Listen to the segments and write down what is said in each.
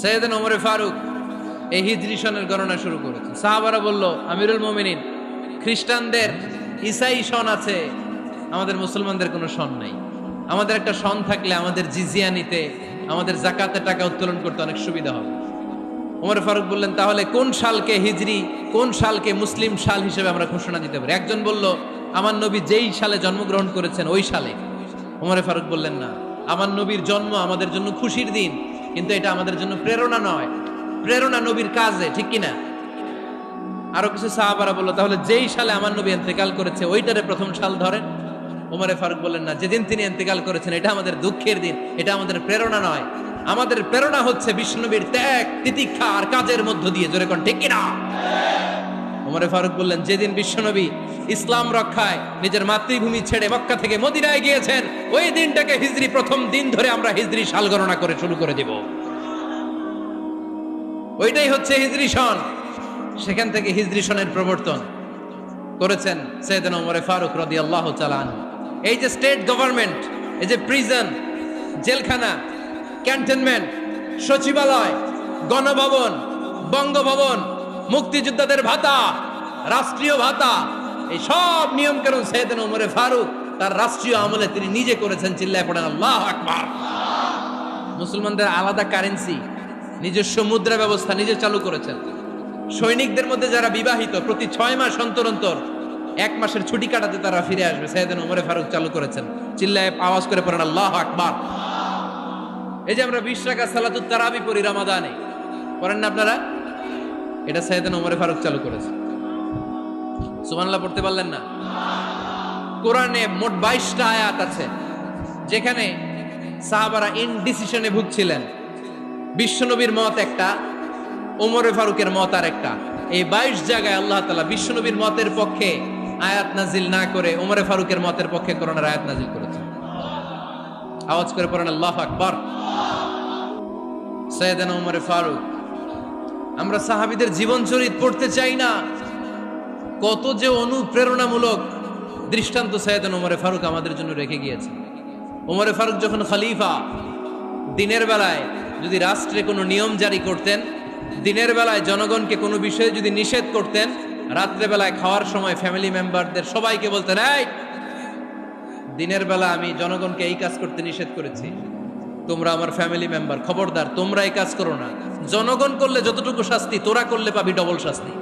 সৈয়দিন ওমরে ফারুক এই হিজরি সনের গণনা শুরু করেছে সাহাবারা বলল, আমিরুল মোমিনিন, খ্রিস্টানদের ইসাই সন আছে, আমাদের মুসলমানদের কোনো সন নাই। আমাদের একটা সন থাকলে আমাদের জিজিয়া নিতে, আমাদের জাকাতের টাকা উত্তোলন করতে অনেক সুবিধা হবে। ওমর ফারুক বললেন, তাহলে কোন সালকে হিজরি, কোন সালকে মুসলিম সাল হিসেবে আমরা ঘোষণা দিতে পারি? একজন বলল, আমার নবী যেই সালে জন্মগ্রহণ করেছেন, ওই সালে। ওমরে ফারুক বললেন, না, আমার নবীর জন্ম আমাদের জন্য খুশির দিন। কিন্তু এটা আমাদের জন্য প্রেরণা নয়। প্রেরণা নবীর কাজে, ঠিক কিনা? আরও কিছু সাহাবারা বলল, তাহলে যেই সালে আমার নবী এন্তেকাল করেছে, ওইটারে প্রথম সাল ধরেন? ওমরে ফারুক বলেন না, যেদিন তিনি এন্তেকাল করেছেন, এটা আমাদের দুঃখের দিন, এটা আমাদের প্রেরণা নয়। আমাদের প্রেরণা হচ্ছে বিষ্ণুবীর ত্যাগ, তিতিক্ষা আর কাজের মধ্য দিয়ে। জোরে কোন, ঠিক কিনা? ওমরে ফারুক বললেন, যেদিন বিশ্বনবী ইসলাম রক্ষায় নিজের মাতৃভূমি ছেড়ে মক্কা থেকে মদিনায় গিয়েছেন, ওই দিনটাকে হিজরি প্রথম দিন ধরে আমরা হিজরি সাল গণনা করে শুরু করে দেব। ওইটাই হচ্ছে হিজরি সন। সেখান থেকে হিজরি সনের প্রবর্তন করেছেন সৈয়দনা ওমরে ফারুক রদি আল্লাহ চালান এই যে স্টেট গভর্নমেন্ট, এই যে প্রিজন, জেলখানা, ক্যান্টনমেন্ট, সচিবালয়, গণভবন, বঙ্গভবন মুক্তিযোদ্ধাদের ভাতা, রাষ্ট্রীয় ভাতা, এই সব নিয়ম কানুন সৈয়দনা ওমরে ফারুক, তার রাষ্ট্রীয় আমলে তিনি নিজে করেছেন চিল্লায় পড়েন, আল্লাহ আকবার। মুসলমানদের আলাদা কারেন্সি নিজস্ব মুদ্রা ব্যবস্থা নিজে চালু করেছেন। সৈনিকদের মধ্যে যারা বিবাহিত, প্রতি ছয় মাস অন্তর অন্তর, এক মাসের ছুটি কাটাতে তারা ফিরে আসবে সাইয়েদিন ওমরে ফারুক চালু করেছেন। চিল্লায় আওয়াজ করে পড়েন, আল্লাহ আকবার। এই যে আমরা বিশ টাকা সালাতুত তারাবি পড়ি রামাদানে, পড়েন না আপনারা? এটা সাইয়েদিন ওমরে ফারুক চালু করেছে। সুবহানাল্লাহ, পড়তে পারলেন না? কোরআনে মোট বাইশটা আয়াত আছে, যেখানে সাহাবারা ইনডিসিশনে ভুগছিলেন। বিশ্বনবীর মত একটা, ওমরে ফারুকের মত আর একটা। এই বাইশ জায়গায় আল্লাহ তালা বিশ্বনবীর মতের পক্ষে আয়াত নাজিল না করে ওমরে ফারুকের মতের পক্ষে করোনার আয়াত নাজিল করেছে। আওয়াজ করে পড়েন, আল্লাহ আকবর। সৈয়দান ওমরে ফারুক আমরা সাহাবিদের জীবন চরিত পড়তে চাই না। কত যে অনুপ্রেরণামূলক দৃষ্টান্ত সৈয়দান ওমরে ফারুক আমাদের জন্য রেখে গিয়েছে। ওমরে ফারুক যখন খলিফা, দিনের বেলায় যদি রাষ্ট্রে কোনো নিয়ম জারি করতেন, দিনের বেলায় জনগণকে কোনো বিষয়ে যদি নিষেধ করতেন, রাত্রে বেলায় খাওয়ার সময় ফ্যামিলি মেম্বারদের সবাইকে বলতেন, এই, দিনের বেলা আমি জনগণকে এই কাজ করতে নিষেধ করেছি। তোমরা আমার ফ্যামিলি মেম্বার খবরদার তোমরা এই কাজ করো না। জনগণ করলে যতটুকু শাস্তি, তোরা করলে পাবি ডবল শাস্তি।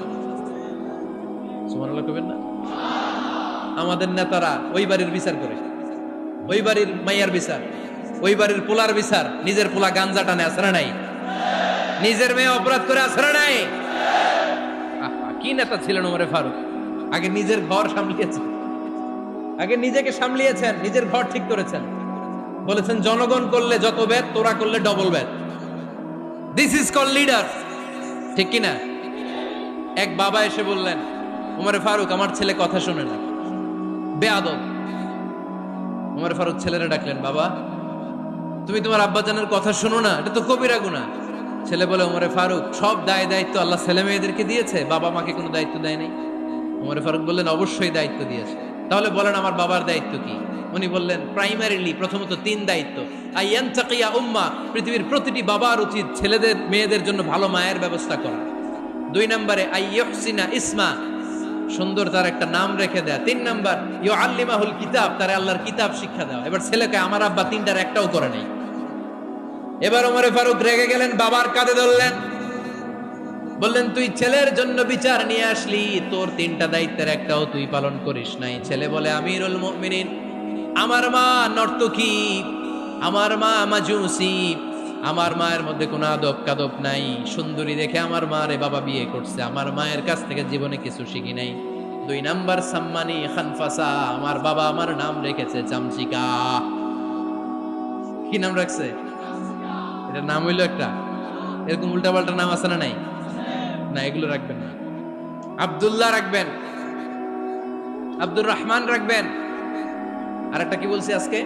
না? আমাদের নেতারা ওই বাড়ির বিচার করে। ওই বাড়ির মাইয়ার বিচার, ওই বাড়ির পোলার বিচার, নিজের পোলা গাঞ্জা টানে আসরা নাই? নিজের মেয়ে অপরাধ করে আসরা নাই? কি নেতা ছিলেন ওমরে ফারুক? আগে নিজের ঘর সামলিয়েছেন। আগে নিজেকে সামলিয়েছেন, নিজের ঘর ঠিক করেছেন। বলেছেন, জনগণ করলে যত বেদ, তোরা করলে ডবল বেদ। দিস ইজ কল লিডার ঠিক কিনা? এক বাবা এসে বললেন, উমরে ফারুক, আমার ছেলে কথা শোনে না। বেয়াদব। উমর ফারুক ছেলেরা ডাকলেন, বাবা, তুমি তোমার আব্বাজানের কথা শোনো না, এটা তো কবিরা গুণা ছেলে বলে, উমরে ফারুক, সব দায় দায়িত্ব আল্লাহ ছেলে মেয়েদেরকে দিয়েছে, বাবা মাকে কোনো দায়িত্ব দেয় নাই। উমরে ফারুক বললেন, অবশ্যই দায়িত্ব দিয়েছে। তাহলে বলেন আমার বাবার দায়িত্ব কি? উনি বললেন প্রাইমারিলি প্রথমত তিন দায়িত্ব। আইয়ান চাকিয়া উম্মা, পৃথিবীর প্রতিটি বাবার উচিত ছেলেদের, মেয়েদের জন্য ভালো মায়ের ব্যবস্থা করা। দুই নম্বরে আইয়হসিনা ইসমা, সুন্দর তার একটা নাম রেখে দেয়া। তিন নাম্বার ইউ আল্লিমাহুল কিতাব, তার আল্লাহর কিতাব শিক্ষা দেওয়া। এবার ছেলেকে আমার আব্বা তিনটার একটাও করে নেই। এবার ওমরে ফারুক রেগে গেলেন, বাবার কাঁধে ধরলেন। বললেন, তুই ছেলের জন্য বিচার নিয়ে আসলি। তোর তিনটা দায়িত্বের একটাও তুই পালন করিস নাই। ছেলে বলে, আমিরুল মুমিনিন, আমার মা নর্তকী, আমার মা মাজুসি, আমার মায়ের মধ্যে কোনো আদব কাদব নাই। সুন্দরী দেখে আমার মা রে বাবা বিয়ে করছে। আমার মায়ের কাছ থেকে জীবনে কিছু শিখি নাই। দুই নাম্বার, সাম্মানি খানফাসা, আমার বাবা আমার নাম রেখেছে চামচিকা। কি নাম রাখছে? এটা নাম হইল একটা। এরকম উল্টাপাল্টা নাম আছে না নাই? না, এগুলো রাখবেন না। আব্দুল্লাহ রাখবেন। আব্দুর রহমান রাখবেন। আর একটা কি বলছি আজকে?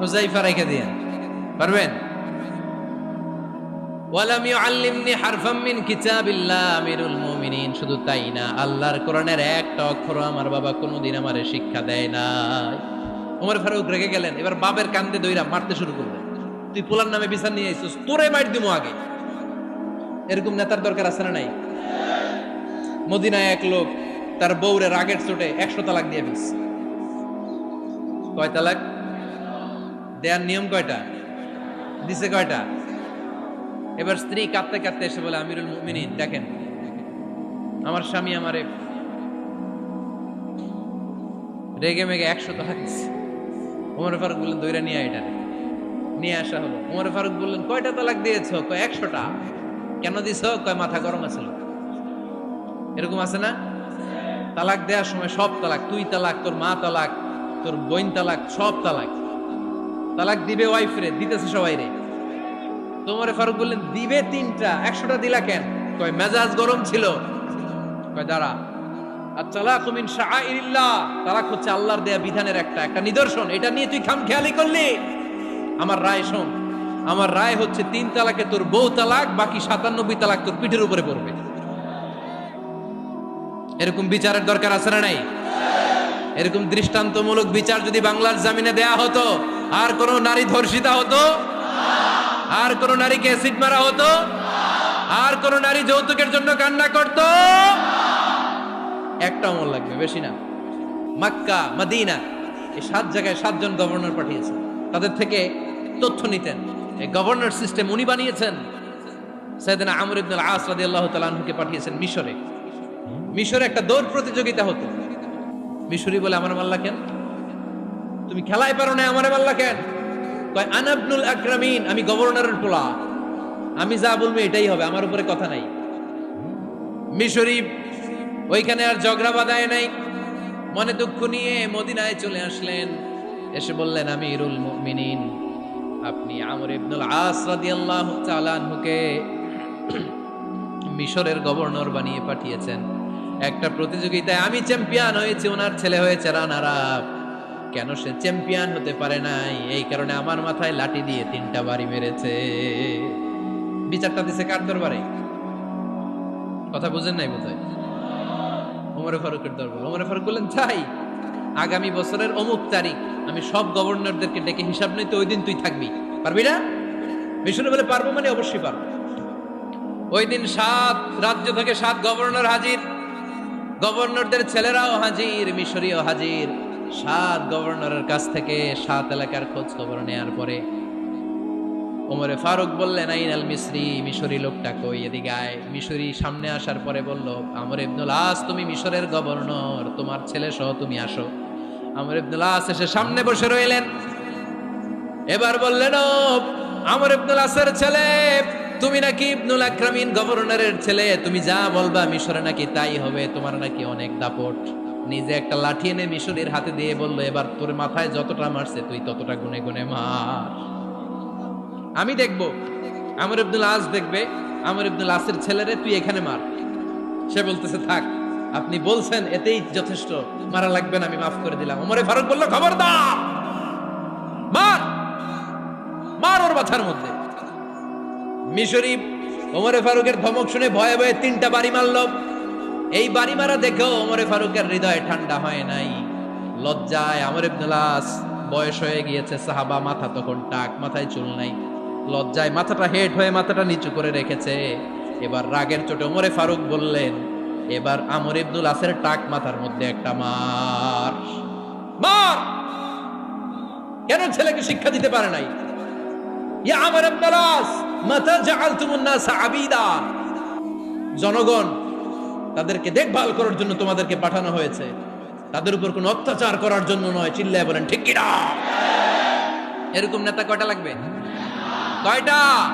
হুজাইফা রেখে দিয়ে। পারবেন? ওয়ালাম ইউআল্লিমনি হারফাম মিন কিতাবিল্লাহ আমিরুল মুমিনিন। শুধু তাই না, আল্লাহর কোরআনের একটা অক্ষর আমার বাবা কোনোদিন আমারে শিক্ষা দেয় না ওমর ফারুক রেগে গেলেন, এবার বাবের কান্দে দইরা মারতে শুরু করলেন। তুই পোলার নামে বিচার নিয়ে আইছিস তোরে মাইট দিমু আগে। এরকম নেতার দরকার আছে না নাই? মদিনায় এক লোক তার বউরে রাগের চোটে একশো তালাক দিয়ে ফেলছে। কয় তালাক? দেয়ার নিয়ম কয়টা? দিছে কয়টা? এবার স্ত্রী কাঁদতে কাঁদতে এসে বলে, আমিরুল মুমিনিন, দেখেন, আমার স্বামী আমারে রেগে মেগে একশো তালাক দিচ্ছে ওমর ফারুক বললেন, দইরা নিয়ে এটা নিয়ে আসা হলো। ওমর ফারুক বললেন, কয়টা তালাক দিয়েছ? কয়, একশোটা। কেন দিছ? কয়, মাথা গরম আছিল এরকম আছে না? তালাক দেওয়ার সময় সব তালাক, তুই তালাক, তোর মা তালাক, তোর বোন তালাক, সব তালাক। তালাক দিবে ওয়াইফ রে দিতেছে সবাই রে তোমারে ফারুক বললেন, দিবে তিনটা, একশোটা দিলা কেন? কয়, মেজাজ গরম ছিল। কয়, দাঁড়া। আর তালাক মিন শাআইরিল্লাহ। তালাক হচ্ছে আল্লাহর দেয়া বিধানের একটা একটা নিদর্শন। এটা নিয়ে তুই খাম খেয়ালি করলি। আমার রায় শোন। আমার রায় হচ্ছে তিন তালাকে তোর বউ তালাক, বাকি সাতানব্বই তালাক তোর পিঠের উপরে পড়বে। এরকম বিচারের দরকার আছে না নাই? এরকম দৃষ্টান্তমূলক বিচার যদি বাংলার জামিনে দেয়া হতো, আর কোন নারী ধর্ষিতা হতো, আর কোন নারীকে অ্যাসিড মারা হতো, আর কোন নারী যৌতুকের জন্য কান্না করত একটা অমল লাগবে, বেশি না। মাক্কা, মাদিনা, এই সাত জায়গায় সাতজন গভর্নর পাঠিয়েছে। তাদের থেকে তথ্য নিতেন। এই গভর্নর সিস্টেম উনি বানিয়েছেন। সৈয়দনা আমর ইবনুল আস রাদিয়াল্লাহু তাআলা আনহুকে পাঠিয়েছেন মিশরে। মিশরে একটা দৌড় প্রতিযোগিতা হতো। মিশরি বলে, আমার মাল্লা কেন? তুমি খেলায় পারো না, আমার মাল্লা কেন? কয় আনাবনুল আকরামিন, আমি গভর্নরের পোলা। আমি যা বলব এটাই হবে, আমার উপরে কথা নাই। মিশরি ওইখানে আর ঝগড়া বাঁধায় নাই। মনে দুঃখ নিয়ে মদিনায় চলে আসলেন। এসে বললেন আমি ইরুল মুমিনিন। আপনি আমর ইবনুল আস রাদিয়াল্লাহু তাআলা আনহুকে মিশরের গভর্নর বানিয়ে পাঠিয়েছেন। একটা প্রতিযোগিতায় আমি চ্যাম্পিয়ন হয়েছি, ওনার ছেলে হয়েছে রানার কেন সে চ্যাম্পিয়ন হতে পারে নাই? এই কারণে আমার মাথায় লাঠি দিয়ে তিনটা বাড়ি মেরেছে। বিচারটা দিছে কার দরবারে? কথা বুঝেন নাই বোধহয়? ওমরে ফারুকের দরবার। ওমরে ফারুক বললেন তাই আগামী বছরের অমুক তারিখ আমি সব গভর্নরদেরকে ডেকে হিসাব নিতে ওই দিন তুই থাকবি। পারবি না? মিশনে বলে পারব মানে অবশ্যই পারব। ওই দিন সাত রাজ্য থেকে সাত গভর্নর হাজির। গভর্নরদের ছেলেরাও হাজির, মিশরীয় হাজির। সাত গভর্নরের কাছ থেকে সাত এলাকার খোঁজ খবর নেয়ার পরে ওমরে ফারুক বললেন, আইন আল মিশরি মিশরি লোকটা কই এদিকে আয়। মিশরি সামনে আসার পরে বলল, আমর ইবনুল আস, তুমি মিশরের গভর্নর, তোমার ছেলে সহ তুমি আসো। আমর ইবনুল আস এসে সামনে বসে রইলেন। এবার বললেন, ও আমর ইবনুল আসের ছেলে, তুমি নাকি ইবনুল আকরামিন গভর্নরের ছেলে? তুমি যা বলবা মিশরে নাকি তাই হবে? তোমার নাকি অনেক দাপট। নিজে একটা লাঠি এনে মিশরের হাতে দিয়ে বলল, এবার তোর মাথায় যতটা মারছে, তুই ততটা গুনে গুনে মার। আমি দেখব, আমর ইবনুল আস দেখবে, আমর ইবনুল আসের ছেলেরে তুই এখানে মার। সে বলতেছে, থাক। আপনি বলছেন, এতেই যথেষ্ট। মারা লাগবে না, আমি মাফ করে দিলাম। ওমরে ফারুক বলল, খবরদার! মার! মার ওর মাথার মধ্যে। মিশরি ওমরে ফারুকের ধমক শুনে ভয়ে ভয়ে তিনটা বাড়ি মারল। এই বাড়ি মারা দেখেও ওমরে ফারুকের হৃদয় ঠান্ডা হয় নাই। লজ্জায় আমর ইবনুলাস বয়স হয়ে গিয়েছে, সাহাবা মাথা তখন টাক, মাথায় চুল নাই। লজ্জায় মাথাটা হেট হয়ে মাথাটা নিচু করে রেখেছে। এবার রাগের চোটে ওমরে ফারুক বললেন এবার আমর ইবনুল আসের টাক মাথার মধ্যে একটা মার। মার! কেন ছেলেকে শিক্ষা দিতে পারে নাই? ইয়া আমর আস, মাতা নাস আবিদা। জনগণ, তাদেরকে দেখভাল করার জন্য তোমাদেরকে পাঠানো হয়েছে। তাদের উপর কোনো অত্যাচার করার জন্য নয়, চিল্লায় বলেন, ঠিক কিনা? এরকম নেতা কয়টা লাগবে? কয়টা?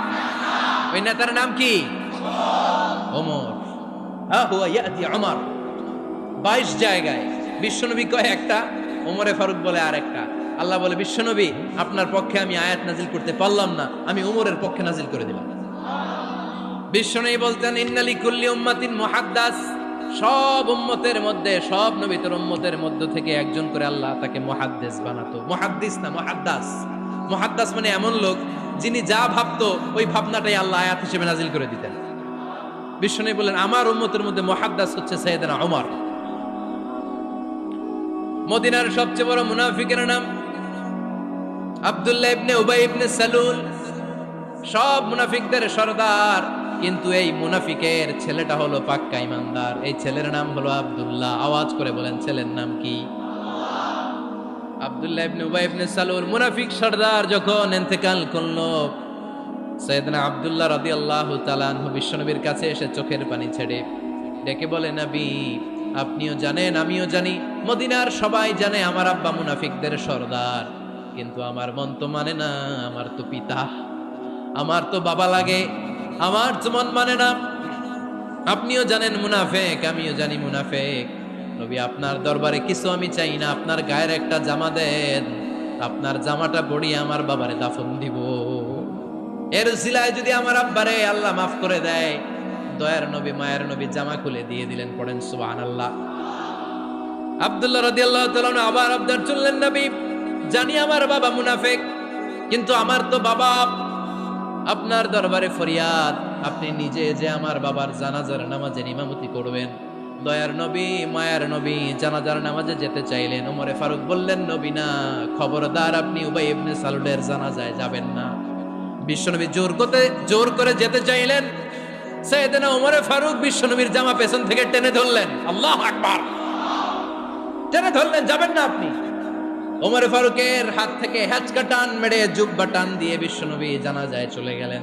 ওই নেতার নাম কি? ওমর। বাইশ জায়গায় বিশ্বনবী কয় একটা ফারুক বলে আর একটা আল্লাহ বলে, বিশ্বনবী, আপনার পক্ষে আমি আয়াত নাজিল করতে পারলাম না, আমি পক্ষে নাজিল করে দিলাম। বিশ্বনবী বলতেন, ইন্নালি কুল্লি উম্মাতিন সব উম্মতের মধ্যে, সব নবীতর উম্মতের মধ্য থেকে একজন করে আল্লাহ তাকে মুহাদ্দিস বানাতো। মুহাদ্দিস না, মহাদ্দাস। মুহাদ্দাস মানে এমন লোক, যিনি যা ভাবতো, ওই ভাবনাটাই আল্লাহ আয়াত হিসেবে নাজিল করে দিতেন। বিশ্বনবী বলেন, আমার উম্মতের মধ্যে মুহাদ্দাস হচ্ছে সৈয়দনা ওমর মদিনার সবচেয়ে বড় মুনাফিকের নাম আব্দুল্লাহ ইবনে উবাই ইবনে সালুল। সব মুনাফিকদের সর্দার, কিন্তু এই মুনাফিকের ছেলেটা হলো পাক্কা ইমানদার। এই ছেলের নাম হলো আব্দুল্লাহ। আওয়াজ করে বলেন, ছেলের নাম কি? আব্দুল্লাহ ইবনে উবাই ইবনে সালুল, মুনাফিক সর্দার যখন ইন্তেকাল করল সৈয়দনা আবদুল্লাহ রাদিয়াল্লাহু আল্লাহ আনহু বিশ্বনবীর কাছে এসে চোখের পানি ছেড়ে ডেকে বলে, নাবি, আপনিও জানেন, আমিও জানি। মদিনার সবাই জানে আমার আব্বা মুনাফিকদের সর্দার। কিন্তু আমার মন তো মানে না, আমার তো পিতা। আমার তো বাবা লাগে, আমার তো মন মানে না। আপনিও জানেন মুনাফেক, আমিও জানি মুনাফেক। নবী, আপনার দরবারে কিছু আমি চাই না, আপনার গায়ের একটা জামা দেন। আপনার জামাটা পরিয়ে আমার বাবারে দাফন দিব। এর সিলায় যদি আমার আব্বারে আল্লাহ মাফ করে দেয়, দয়ার নবী, মায়ের নবী জামা খুলে দিয়ে দিলেন, পড়েন সুবাহ আল্লাহ আব্দুল্লাহ রাদিয়াল্লাহু তাআলা আবার আবদার চললেন, নবী, জানি আমার বাবা মুনাফেক, কিন্তু আমার তো বাবা, আপনার দরবারে ফরিয়াদ। আপনি নিজে যে আমার বাবার জানাজার নামাজে ইমামতি করবেন, দয়ার নবী, মায়ার নবী জানাজার নামাজে যেতে চাইলেন। ওমরে ফারুক বললেন, নবী না, খবরদার আপনি উবাই ইবনে সালুলের জানাজায় যাবেন না। বিশ্বনবী জোর করতে জোর করে যেতে চাইলেন। সৈয়দনা ওমরে ফারুক বিশ্বনবীর জামা পেছন থেকে টেনে ধরলেন। আল্লাহ আকবার। টেনে ধরলেন, যাবেন না আপনি। ওমর ফারুকের হাত থেকে হ্যাচকা টান মেরে জুব্বা টান দিয়ে বিশ্বনবী জানা যায় চলে গেলেন।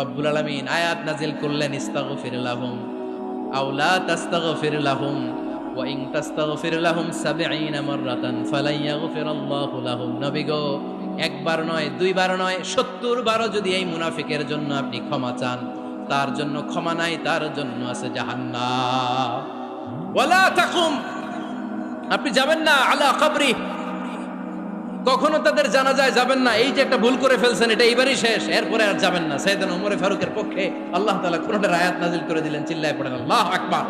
রব্বুল আলামিন আয়াত নাজিল করলেন, ইস্তাগফির লাহুম আওলা তাস্তাগফির লাহুম, ওয়া ইন তাস্তাগফির লাহুম 70 মাররাতান ফালাই ইয়াগফিরাল্লাহু লাহুম। নবী গো একবার নয়, দুইবার নয় 70 বারও যদি এই মুনাফিকের জন্য আপনি ক্ষমা চান, তার জন্য ক্ষমা নাই, তার জন্য আছে তাকুম, আপনি যাবেন না, আলা কবরি। কখনো তাদের জানা যায় যাবেন না, এই যে একটা ভুল করে ফেলছেন, এটা এইবারই শেষ, এরপরে আর যাবেন না। সাইদান উমরে ফারুকের পক্ষে আল্লাহ তালা কোরআনের আয়াত নাজিল করে দিলেন, চিল্লায় পড়েন, আল্লাহ আকবার।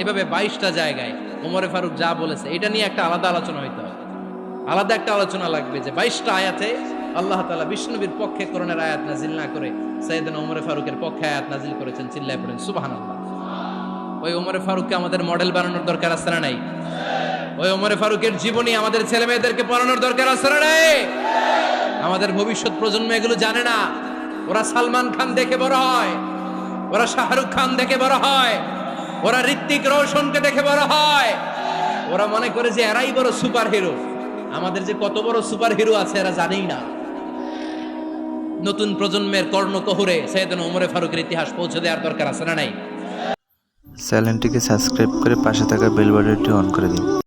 এভাবে বাইশটা জায়গায় উমরে ফারুক যা বলেছে, এটা নিয়ে একটা আলাদা আলোচনা হইতে হবে। আলাদা একটা আলোচনা লাগবে যে বাইশটা আয়াতে আল্লাহ তাআলা বিষ্ণুবীর পক্ষে কোরআনের আয়াত নাজিল না করে সাইদান উমরে ফারুকের পক্ষে আয়াত নাজিল করেছেন, চিল্লায় পড়েন, সুবহানাল্লাহ। ওই ওমরে ফারুককে আমাদের মডেল বানানোর দরকার আছে না নাই? ওই ওমরে ফারুকের জীবনী আমাদের ছেলে মেয়েদেরকে পড়ানোর দরকার আছে না নাই? আমাদের ভবিষ্যৎ প্রজন্ম এগুলো জানে না। ওরা সালমান খান দেখে বড় হয়, ওরা শাহরুখ খান দেখে বড় হয়, ওরা ঋত্বিক রোশনকে দেখে বড় হয়। ওরা মনে করে যে এরাই বড় সুপার হিরো আমাদের যে কত বড় সুপার হিরো আছে এরা জানেই না। নতুন প্রজন্মের কর্ণ কর্ণকহরে সৈয়দন ওমরে ফারুকের ইতিহাস পৌঁছে দেওয়ার দরকার আছে না নাই? চ্যানেলটিকে সাবস্ক্রাইব করে পাশে থাকা বেল বাটনটি অন করে দিন।